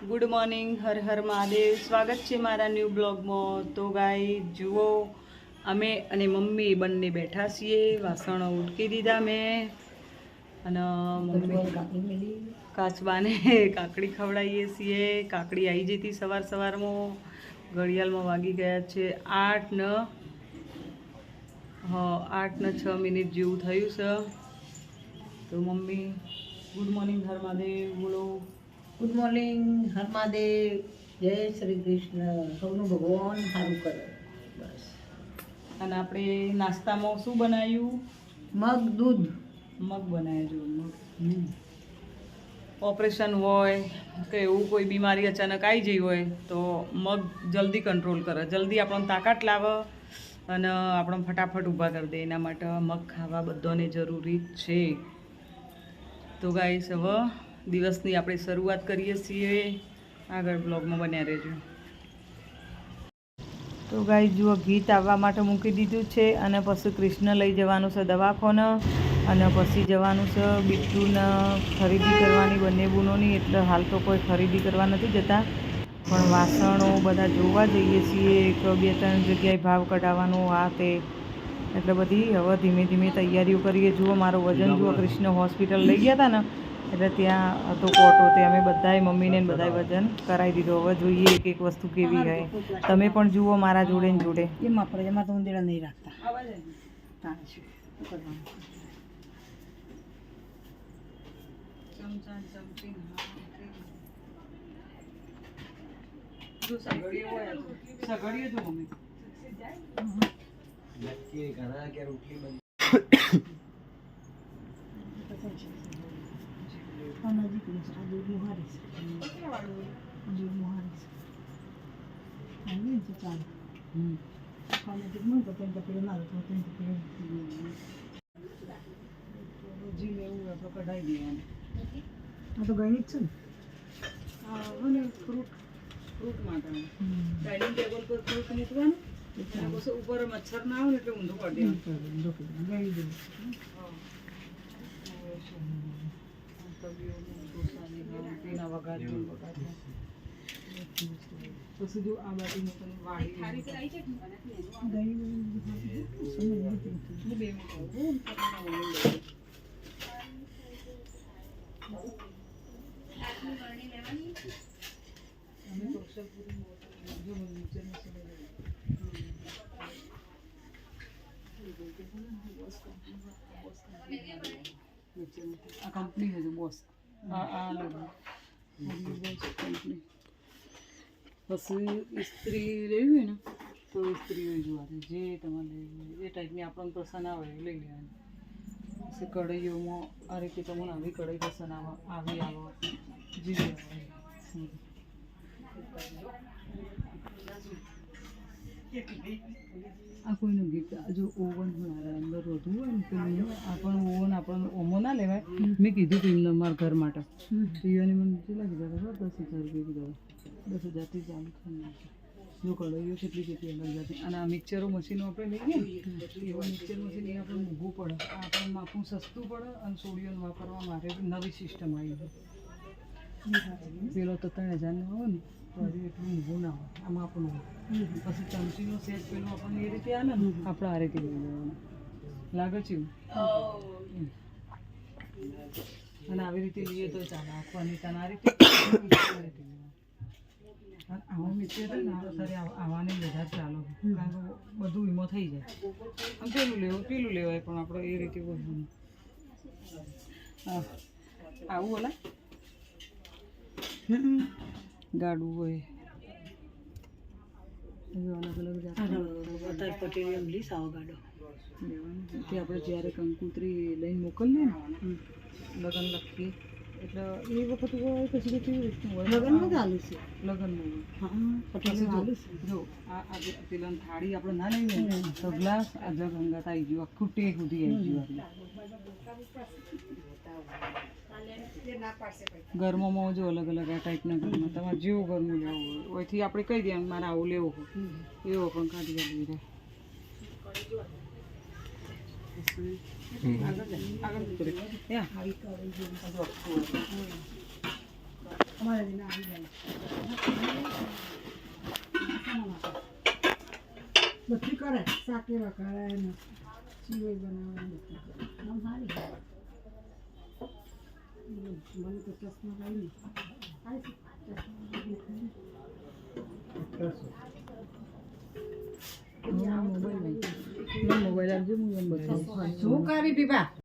Good morning Har Har Mahadev. સ્વાગત છે મારા ન્યૂ બ્લોગમાં. તો ગાય જુઓ અમે અને મમ્મી બંને બેઠા છીએ. વાસણો ઉટકી દીધા મેં. અને મમ્મી કાચબાને કાકડી ખવડાવીએ છીએ. કાકડી આવી જતી સવાર સવારમાં. ઘડિયાળમાં વાગી ગયા છે આઠ ન હા આઠ ને છ મિનિટ જેવું થયું છે. તો mummy good morning Har Mahadev. બોલો. ગુડ મોર્નિંગ હરમાદેવ જય શ્રી કૃષ્ણ સૌનું ભગવાન સારું કરે. બસ. અને આપણે નાસ્તામાં શું બનાવ્યું? મગ દૂધ. મગ બનાવ્યું મગ. ઓપરેશન હોય કે એવું કોઈ બીમારી અચાનક આવી જઈ હોય તો મગ જલ્દી કંટ્રોલ કરે. જલ્દી આપણને તાકાત લાવે અને આપણને ફટાફટ ઊભા કરી દે. એના માટે મગ ખાવા બધાને જરૂરી છે. તો ગાઈસ હવે દિવસની આપણે શરૂઆત કરીએ છીએ. આગળ બ્લોગમાં બન્યા રહેજો. તો ગાય જુઓ, ગીત આવવા માટે મૂકી દીધું છે અને પછી કૃષ્ણ લઈ જવાનું છે દવાખાને અને પછી જવાનું છે બીટુને ખરીદી કરવાની, બંને બૂનોની, એટલે હાલ તો કોઈ ખરીદી કરવા નથી જતા. પણ વાસણો બધા જોવા જઈએ છીએ, એક, બે, ત્રણ જગ્યાએ ભાવ કઢાવવાનો આ તે. એટલે બધી હવે ધીમે ધીમે તૈયારીઓ કરીએ. જુઓ, મારું વજન, જુઓ, કૃષ્ણ હોસ્પિટલ લઈ ગયા હતા ને એટલે ત્યાં હતો કોટો તે અમે બધાએ મમ્મીને ને બધાએ વજન કરાવી દીધો. હવે જોઈએ એક એક વસ્તુ કેવી હોય. તમે પણ જુઓ મારા જોડે ને જોડે. એમાં આપણે એમાં તો ઊંધેડા નહીં રાખતા. સગડીઓ સગડીએ જો મમ્મી. આ નજીકનું છે આ દૂધ મુહારી છે દૂધ મુહારી છે આવી ને તો ચાલે હમ. આ નજીકમાં તો પેલા પેલું ના તો પેલું પેલું જી લેવું હોય તો કઢાઈ દેવાનું આ તો ગણી જ છે ને અને ફ્રૂટ ફ્રૂટ માટે ડાઇનિંગ ટેબલ પર ફ્રૂટ મૂકવાનું અને પછી ઉપર મચ્છર ના આવે ને એટલે ઊંધું કરી દેવાનું ગણી દેવું પછી જો આ બાજુ મૂકીને વાળી આવું. આ કંપની હજુ બોસ આ આ કંપની પછી ઇસ્ત્રી લેવી હોય ને તો ઇસ્ત્રી હોય જોવાની જે તમારે એ ટાઈપની આપણને પસંદ આવે એ લઈ લેવાની. પછી કઢાઈઓમાં આ રીતે તમને આવી કઢાઈ પસંદ આવે આવી આવે. જીવી લેવાની. આ કોઈનું ગિફ્ટ? જો ઓવન મારા અંદર વધુ હોય ને પેલું આપણને ઓવન આપણને ઓમો ના લેવાય. મેં કીધું હતું એમને મારા ઘર માટે. પિયોની મને કેટલા કીધા હતા? દસ હજાર રૂપિયા કીધા હતા. દસ હજારથી ચાલુ થઈ જો કઢાઈઓ કેટલી કેટલી અલગ જતી. અને આ મિક્સરો મશીનો આપણે લઈએ એવું મિક્સર મશીન એ આપણે મૂઘું પડે. આ આપણને માપું સસ્તું પડે અને સોડિયમ વાપરવા મારે નવી સિસ્ટમ આવી ગઈ. પેલો તો ત્રણ હજારનો આવે ને તો હજી એટલું ઊંઘું ના હોય આમાં આપણું પછી ચમચીનો સેટ પેલું આપણને એ રીતે આવે ને આપણે આ રીતે લઈ લેવાનું. લાગે છે? અને આવી રીતે લઈએ તો ચાલે. આખવાની તને આ રીતે આવા મિક્સર છે ને આ સરે આવાને વધારે ચાલો. કારણ કે બધું વીમો થઈ જાય. આમ પેલું લેવું પેલું લેવાય પણ આપણે એ રીતે બોલવાનું આવું ઓલા? છે. તે આપણે જ્યારે કંકુતરી લઈને મોકલીએ ને લગ્ન લખીએ. એટલે એ વખત હોય પછી કેવી રીતનું હોય? લગ્નમાં ચાલુ છે. લગ્નમાં. હોય હા. પટેલ ચાલુ છે. જો આ આ પેલા થાળી આપણે ના લઈએ ને તો ગ્લાસ આ જગ અંગાત આવી ગયું આખું ટેક સુધી આવી ગયું આપણે ઘરમાં જો અલગ અલગ આ ટાઈપના ઘરમાં. તમારે જેવું ગરમું લેવું હોય, ઓયથી આપણે કહી દઈએ મારે આવું લેવું હોય. એવો પણ કાઢી કાઢી રહે. બધી કરે સાકેવા ને ચીવઈ બનાવે બધું કરે. આમ સારી મને તો ચશ્મા કઈ નહીં આવી છે? ચશ્મા મોબાઈલ મોબાઈલ આપજો હું એમ બતાવું શું કરી પીપા